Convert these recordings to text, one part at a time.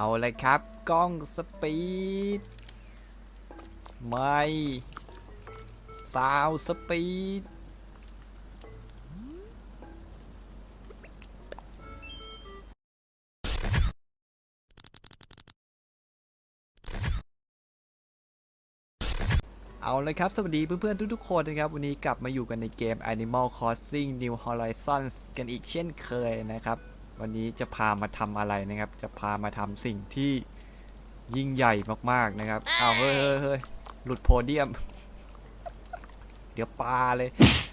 เอาเลยครับ กล้องสปีดไม่ซาวสปีดเอาเลยครับ สวัสดีเพื่อนๆทุกๆคนนะครับ วันนี้กลับมาอยู่กันในเกม Animal Crossing New Horizons กันอีกเช่นเคยนะครับ วันนี้จะพามาทำอะไรนะครับ จะพามาทำสิ่งที่ยิ่งใหญ่มากๆนะครับ เอาวเฮ้ยเฮ้ยเฮ้ยหลุดโพเดียม เดี๋ยวปาเลย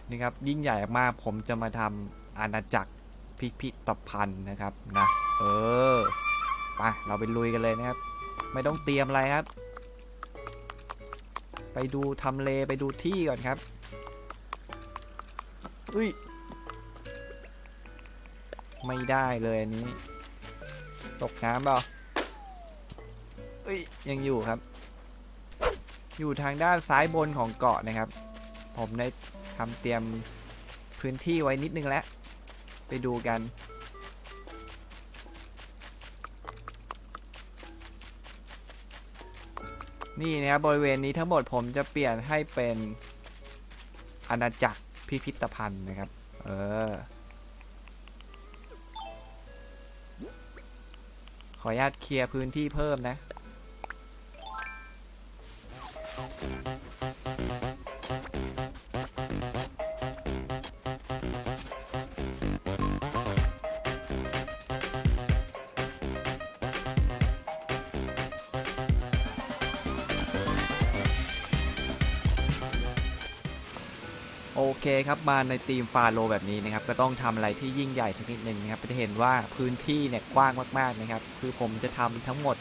นะครับ ยิ่งใหญ่มากผมจะมาทำอาณาจักรพิพิธภัณฑ์นะครับนะเออไปเราไปลุยกันเลยนะครับ ไม่ต้องเตรียมอะไรครับ ไปดูทำเลไปดูที่ก่อนครับ อุ้ย ไม่ได้เลยอันนี้ ตกน้ำเปล่าเอ้ยยังอยู่ครับ อยู่ทางด้านซ้ายบนของเกาะนะครับ ผมได้ทำเตรียมพื้นที่ไว้นิดนึงแล้ว ไปดูกัน นี่นะครับบริเวณนี้ทั้งหมดผมจะเปลี่ยนให้เป็นอาณาจักรพิพิธภัณฑ์นะครับ เออ ขออนุญาตเคลียร์พื้นที่เพิ่มนะ ครับมาในทีมฟาโลแบบนี้นะครับก็ต้องทำอะไรที่ยิ่งใหญ่สักนิดหนึ่งนะครับจะเห็นว่าพื้นที่เนี่ยกว้างมากๆนะครับ คือผมจะทำทั้งหมด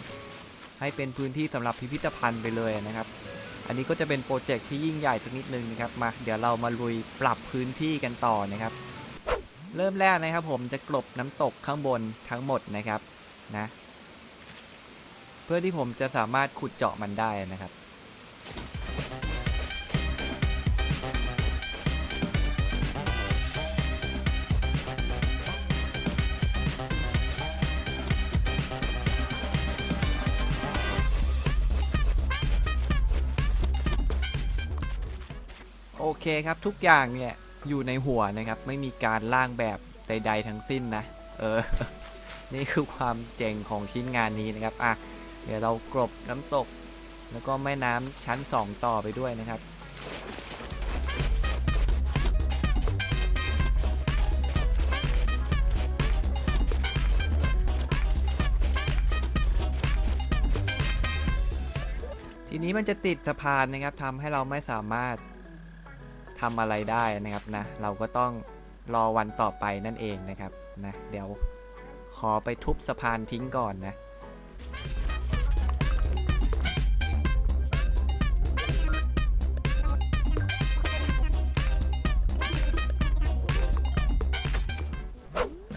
ให้เป็นพื้นที่สำหรับพิพิธภัณฑ์ไปเลยนะครับ อันนี้ก็จะเป็นโปรเจกต์ที่ยิ่งใหญ่สักนิดหนึ่งนะครับมาเดี๋ยวเรามาลุยปรับพื้นที่กันต่อนะครับ เริ่มแรกนะครับผมจะกลบน้ำตกข้างบนทั้งหมดนะครับนะเพื่อที่ผมจะสามารถขุดเจาะมันได้นะครับ เคครับทุกอย่างเนี่ย อยู่ในหัวนะครับ ไม่มีการร่างแบบใด ๆ ทั้งสิ้นนะ เออ นี่คือความเจ๋งของชิ้นงานนี้นะครับ อะ เดี๋ยวเรากรบน้ำตก แล้วก็แม่น้ำชั้น 2 ต่อไปด้วยนะครับทีนี้มันจะติดสะพานนะครับทำให้เราไม่สามารถ ทำอะไรได้นะครับนะเราก็ต้องรอวันต่อไปนั่นเองนะครับนะเดี๋ยวขอไปทุบสะพานทิ้งก่อนนะ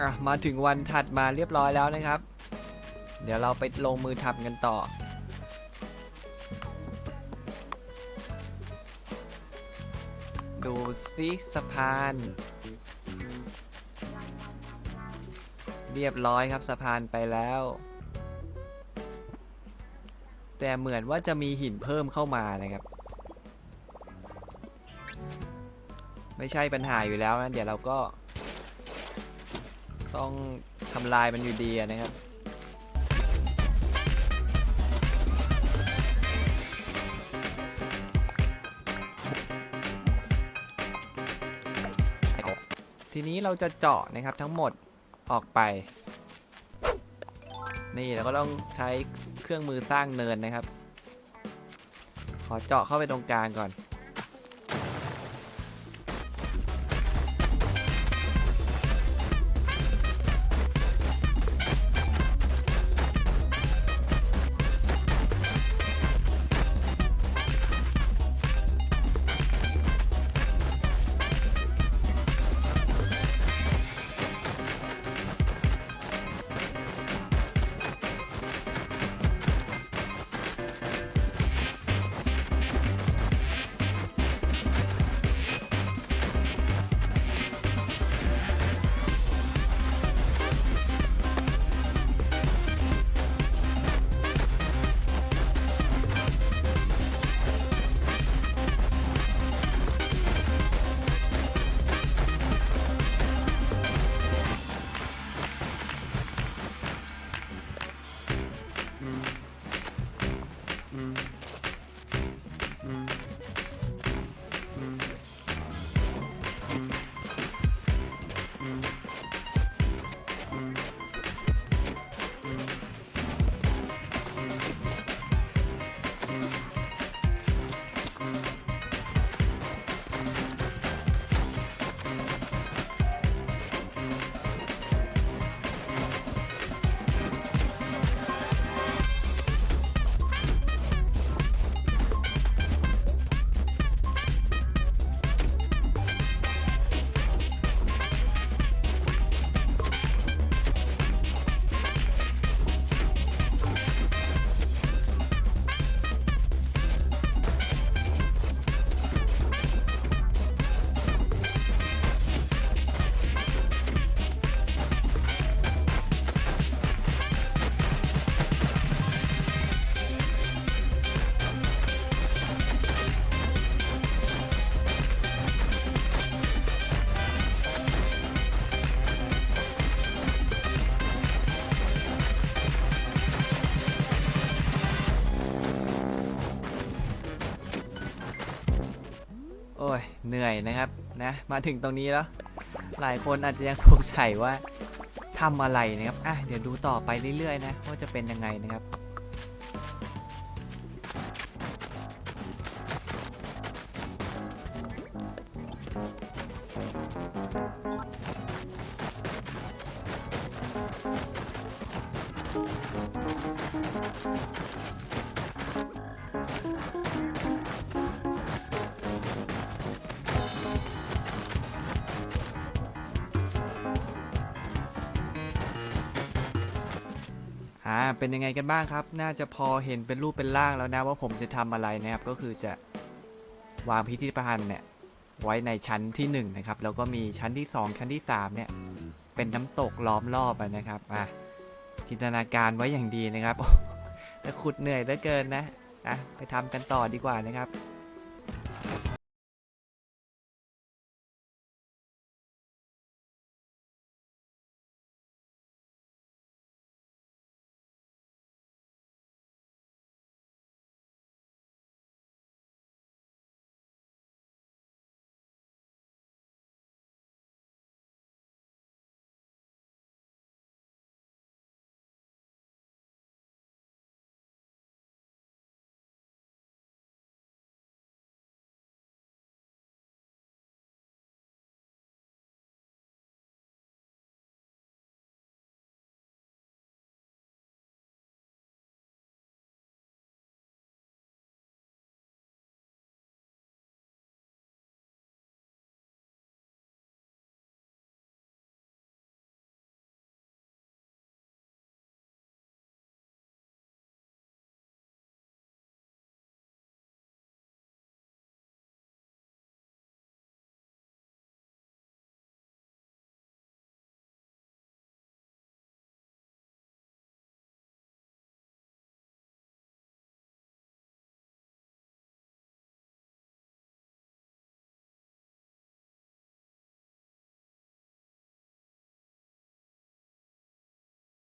อะมาถึงวันถัดมาเรียบร้อยแล้วนะครับ เดี๋ยวเราไปลงมือทำกันต่อ ดูซิสะพาน เรียบร้อยครับสะพานไปแล้ว แต่เหมือนว่าจะมีหินเพิ่มเข้ามานะครับ ไม่ใช่ปัญหาอยู่แล้วนะ เดี๋ยวเราก็ ต้องทำลายมันอยู่ดีนะครับ ทีนี้เราจะเจาะนะครับทั้งหมดออกไป นี่เราก็ต้องใช้เครื่องมือสร้างเนินนะครับ ขอเจาะเข้าไปตรงกลางก่อน เหนื่อยนะครับนะมาถึงตรงนี้แล้ว หลายคนอาจจะยังสงสัยว่าทำอะไรนะครับอะเดี๋ยวดูต่อไปเรื่อยๆนะว่าจะเป็นยังไงนะครับ อ่าเป็นยังไงกันบ้างครับ น่าจะพอเห็นเป็นรูปเป็นร่างแล้วนะว่าผมจะทำอะไรนะครับ ก็คือจะวางพิพิธภัณฑ์เนี่ยไว้ในชั้นที่1นงนะครับแล้วก็มีชั้นที่ 2 ชั้นที่3เนี่ยเป็นน้ำตกล้อมรอบนะครับอะจินตนาการไว้อย่างดีนะครับแต่ขุดเหนื่อยเหลือเกินนะอะไปทำกันต่อดีกว่านะครับ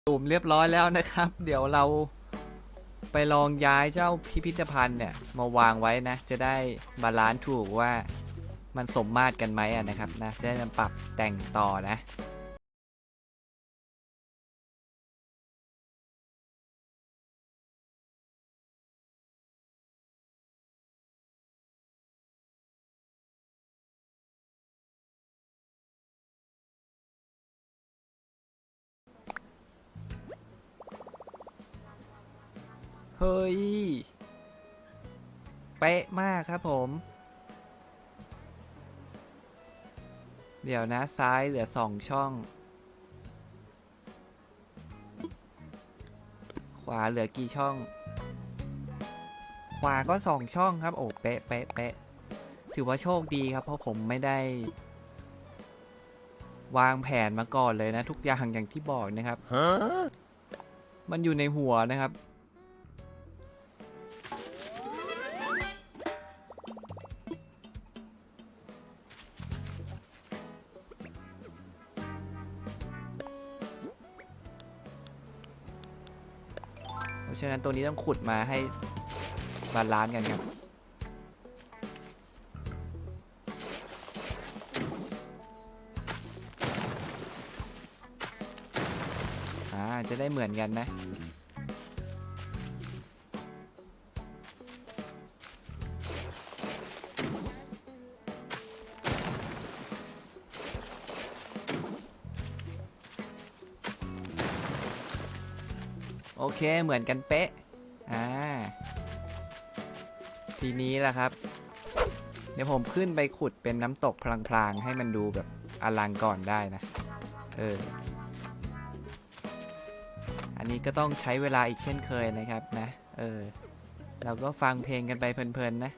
ตูมเรียบร้อยแล้วนะครับ เดี๋ยวเราไปลองย้ายเจ้าพิพิธภัณฑ์เนี่ย มาวางไว้นะ จะได้บาลานซ์ถูกว่ามันสมมาตรกันไหมอะนะครับนะจะได้มาปรับแต่งต่อนะ เฮ้ย เป๊ะมากครับผม เดี๋ยวนะซ้ายเหลือสองช่อง ขวาเหลือกี่ช่อง ขวาก็สองช่องครับ โอ้เป๊ะเป๊ะเป๊ะถือว่าโชคดีครับ เพราะผมไม่ได้ วางแผนมาก่อนเลยนะ ทุกอย่างอย่างที่บอกนะครับ มันอยู่ในหัวนะครับ ฉะนั้นตัวนี้ต้องขุดมาให้บาลานซ์กันครับอ่าจะได้เหมือนกันนะ โอเคเหมือนกันเป๊ะอ่าทีนี้ล่ะครับ เดี๋ยวผมขึ้นไปขุดเป็นน้ำตกพลางๆ ให้มันดูแบบอลังก่อนได้นะ เออ อันนี้ก็ต้องใช้เวลาอีกเช่นเคยนะครับนะ เออ เราก็ฟังเพลงกันไปเพลินๆนะ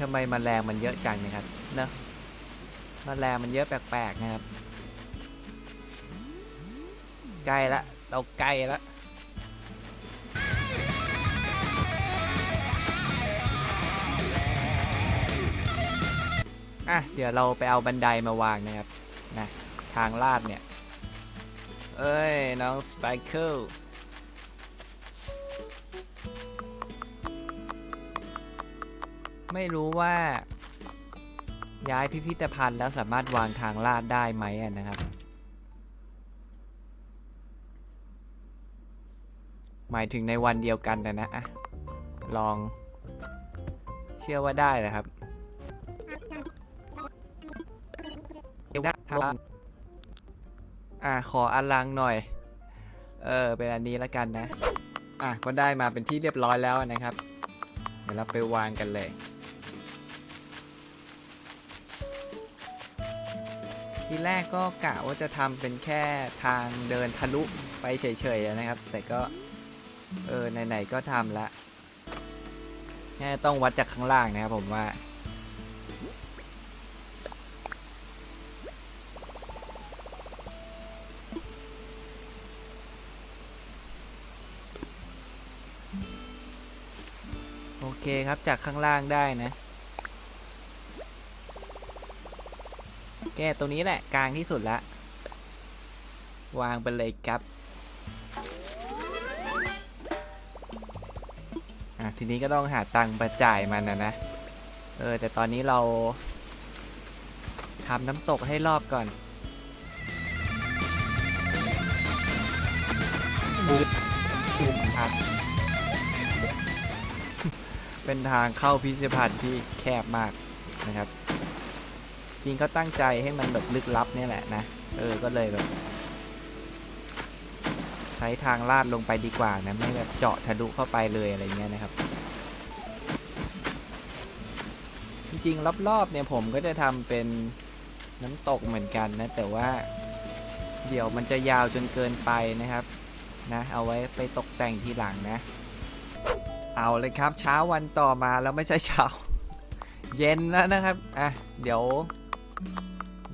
ทำไมมแมลงมันเยอะจังนะครับเนอะมแมลงมันเยอะแปลกๆนะครับใกล้ละเราใกล้ละอะเดี๋ยวเราไปเอาบันไดมาวางนะครับนะทางลาดเนี่ย เอ้ย น้องสไปเคิล ไม่รู้ว่า ย้ายพิพิธภัณฑ์แล้วสามารถวางทางลาดได้ไหมนะครับ หมายถึงในวันเดียวกันนะนะอะลอง เชื่อว่าได้นะครับเดี๋ยวทางอะขออลังหน่อย เออ เป็นอันนี้แล้วกันนะ อะ ก็ได้มาเป็นที่เรียบร้อยแล้วนะครับ เดี๋ยวเราไปวางกันเลย ทีแรกก็กะว่าจะทำเป็นแค่ทางเดินทะลุไปเฉยๆนะครับ แต่ก็ เออไหนๆก็ทำละแค่ต้องวัดจากข้างล่างนะครับผมว่า โอเคครับจากข้างล่างได้นะ แก้ตรงนี้แหละกลางที่สุดละ วางไปเลยครับ อะ ทีนี้ก็ต้องหาตังค์มาจ่ายมันนะนะ เออ แต่ตอนนี้เราทำน้ำตกให้รอบก่อนบูดบูดอะเป็นทางเข้าพิพิธภัณฑ์ที่แคบมากนะครับ จริงก็ตั้งใจให้มันแบบลึกลับเนี่ยแหละนะ เออ ก็เลยแบบ ใช้ทางลาดลงไปดีกว่านะ ไม่แบบเจาะทะลุเข้าไปเลยอะไรเงี้ยนะครับ จริงๆรอบๆเนี่ยผมก็จะทำเป็นน้ำตกเหมือนกันนะ แต่ว่าเดี๋ยวมันจะยาวจนเกินไปนะครับนะเอาไว้ไปตกแต่งทีหลังนะ เอาเลยครับเช้าวันต่อมาแล้วไม่ใช่เช้า เย็นแล้วนะครับ อะ เดี๋ยว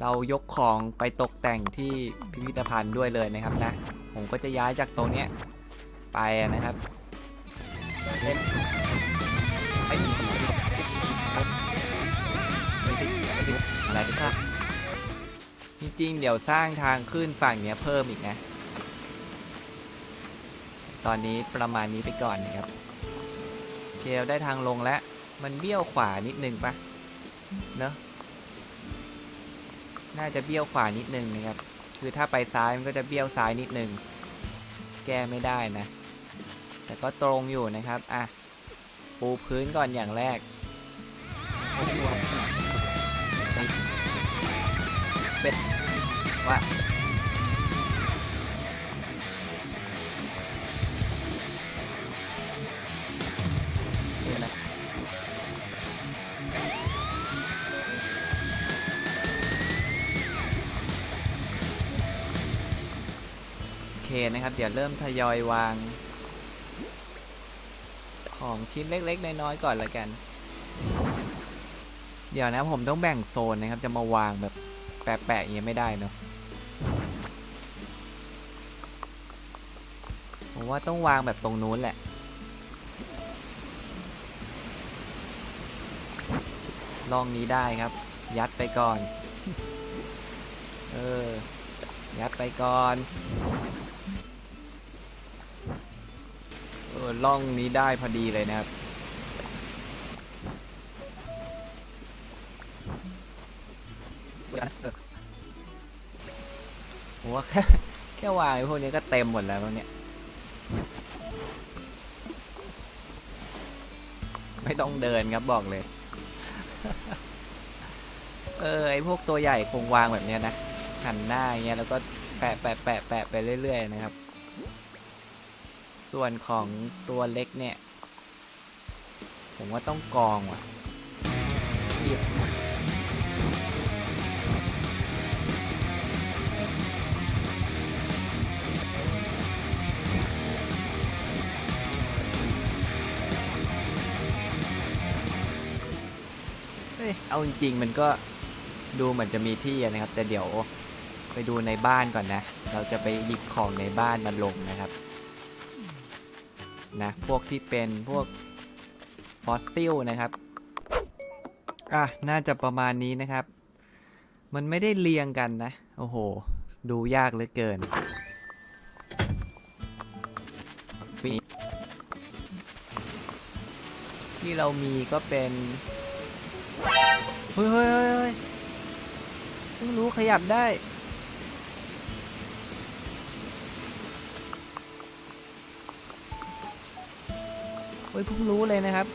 เรายกของไปตกแต่งที่พิพิธภัณฑ์ด้วยเลยนะครับนะ ผมก็จะย้ายจากตรงเนี้ยไปนะครับเล่นไอ้อะไรนะครับจริงๆ เดี๋ยวสร้างทางขึ้นฝั่งเนี้ยเพิ่มอีกนะ ตอนนี้ประมาณนี้ไปก่อนนะครับเคเราได้ทางลงแล้ว มันเบี้ยวขวานิดนึงปะเนอะ น่าจะเบี้ยวขวานิดนึงนะครับ คือถ้าไปซ้ายมันก็จะเบี้ยวซ้ายนิดนึง แก้ไม่ได้นะ แต่ก็ตรงอยู่นะครับ อะ ปูพื้นก่อนอย่างแรก เป็ดว่า เคนะครับ เดี๋ยวเริ่มทยอยวาง ของชิ้นเล็ก ๆ น้อยๆก่อนละกัน เดี๋ยวนะผมต้องแบ่งโซนนะครับ จะมาวางแบบแปะๆอย่างเงี้ไม่ได้เนอะผมว่าต้องวางแบบตรงนู้นแหละลองนี้ได้ครับ ยัดไปก่อน เออ ยัดไปก่อน เออล่องนี้ได้พอดีเลยนะครับ ผมว่าแค่แค่วางพวกนี้ก็เต็มหมดแล้วพวกเนี้ย ไม่ต้องเดินครับบอกเลย เออไอพวกตัวใหญ่คงวางแบบเนี้ยนะหันหน้าอย่างเงี้ยแล้วก็แปะแปะแปะแปะไปเรื่อยๆนะครับ ส่วนของตัวเล็กเนี่ย ผมว่าต้องกองว่ะเรียบเอาจริงๆมันก็ดูเหมือนจะมีที่นะครับ แต่เดี๋ยวไปดูในบ้านก่อนนะ เราจะไปหยิบของในบ้านมาลงนะครับ นะพวกที่เป็นพวกฟอสซิลนะครับอะน่าจะประมาณนี้นะครับ มันไม่ได้เรียงกันนะ โอ้โห ดูยากเหลือเกินที่เรามีก็เป็นเฮ้ยเฮ้ยเฮ้ยเฮ้ยเพิ่งรู้ขยับได้ เฮ้ยเพิ่งรู้เลยนะครับ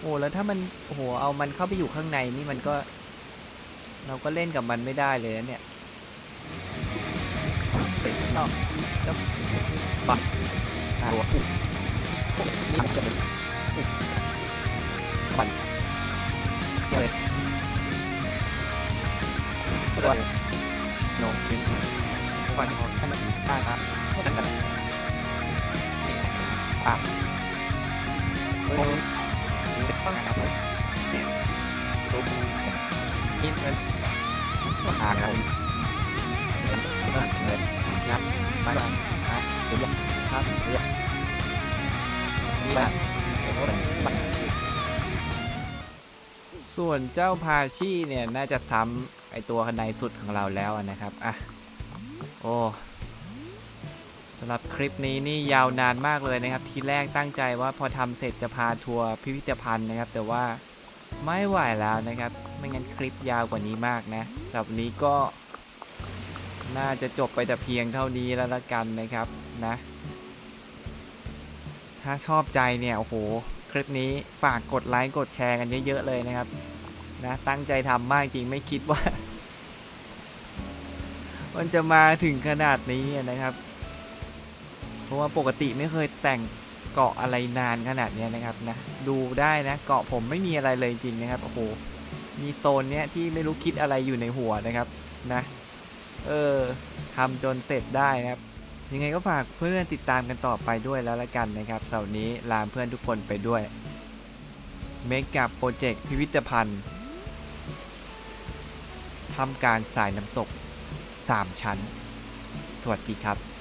โอ้แล้วถ้ามันโอ้โหเอามันเข้าไปอยู่ข้างในนี่มันก็ เราก็เล่นกับมันไม่ได้เลยนะเนี่ยติดนอกแล้วปัดตัวอุ๊บอุ๊บนี่มันจะเป็นอุ๊บปัดเดี๋ยวเลยตัวโน้ขึ้นปัดให้มันอ่าครับนั่นกันนี่ เฮ้ยเป็นฟังนะครับเนี่ยรูปนี่มันอ่านครับเลยครับไปนะเดี๋ยวครับเดี๋ยวนี่แหละส่วนเจ้าพาชีเนี่ย น่าจะซ้ำไอตัวข้างในสุดของเราแล้วนะครับ อะ โอ้ำหรับคลิปนี้นี่ยาวนานมากเลยนะครับ ทีแรกตั้งใจว่าพอทำเสร็จจะพาทัวร์พิพิธภัณฑ์นะครับ แต่ว่าไม่ไหวแล้วนะครับ ไม่งั้นคลิปยาวกว่านี้มากนะสำหรับนนี้ก็น่าจะจบไปแต่เพียงเท่านี้แล้วละกันนะครับนะ ถ้าชอบใจเนี่ยโอ้โหคลิปนี้ฝากกดไลค์กดแชร์กันเยอะๆเลยนะครับนะตั้งใจทำมากจริงไม่คิดว่า มันจะมาถึงขนาดนี้นะครับ เพราะว่าปกติไม่เคยแต่งเกาะอะไรนานขนาดนี้นะครับนะดูได้นะเกาะผมไม่มีอะไรเลยจริงนะครับโอ้โหมีโซนเนี้ยที่ไม่รู้คิดอะไรอยู่ในหัวนะครับนะเออทำจนเสร็จได้นะครับ ยังไงก็ฝากเพื่อนติดตามกันต่อไปด้วยแล้วละกันนะครับเสาร์นี้ลามเพื่อนทุกคนไปด้วยเมกับโปรเจกต์พิพิธภัณฑ์ทำการสายน้ำตก 3 ชั้น สวัสดีครับ